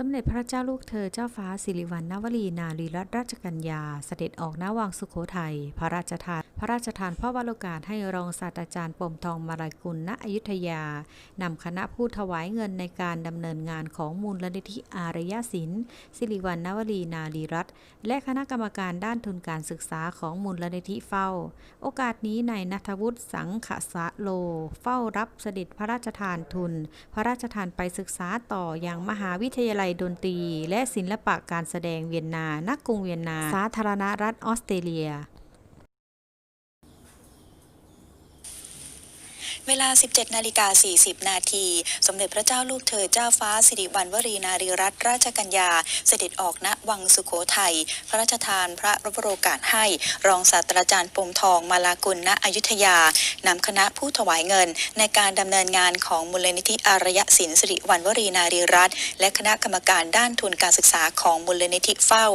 สมเด็จพระเจ้าลูกเธอเจ้าฟ้าสิริวัณณวลีนารีรัตนราชกัญญา เสด็จออกณวังสุโขทัย พระราชทาน พระราชทานพระวโรกาสให้รองศาสตราจารย์ปมทองมาลายกุลณอยุธยานำคณะผู้ถวายเงินในการดำเนินงานของมูลนิธิอารยศิลป์สิริวัณณวลีนารีรัตน์และคณะกรรมการด้านทุนการศึกษาของมูลนิธิเฝ้า โอกาสนี้นายนัทวุฒิสังขสะโล เฝ้ารับเสด็จพระราชทานทุน พระราชทานไปศึกษาต่ออยังมหาวิทยาลัยดนตรี และศิลปะการแสดงเวียนนา นักกรุงเวียนนา สาธารณรัฐออสเตรเลีย เวลา 17 นาฬิกา 40 นาที สมเด็จพระเจ้าลูกเธอเจ้าฟ้าสิริวัณวรีนารีรัตนราชกัญญา เสด็จออกณวังสุโขทัย พระราชทานพระวโรกาสให้ รองศาสตราจารย์ปมทองมาลากุลณอยุธยานำคณะผู้ถวายเงิน ในการดำเนินงานของมูลนิธิอารยศิลป์สิริวัณวรีนารีรัตน์และคณะกรรมการด้านทุนการศึกษาของมูลนิธิเฝ้า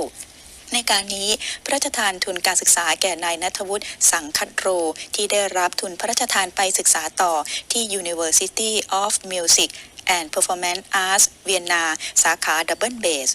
ในการนี้พระราชทานทุนการศึกษาแก่นายนัทวุฒิสังคัตโร ที่ได้รับทุนพระราชทานไปศึกษาต่อที่ University of Music and Performance Arts เวียนนา สาขาดับเบิลเบส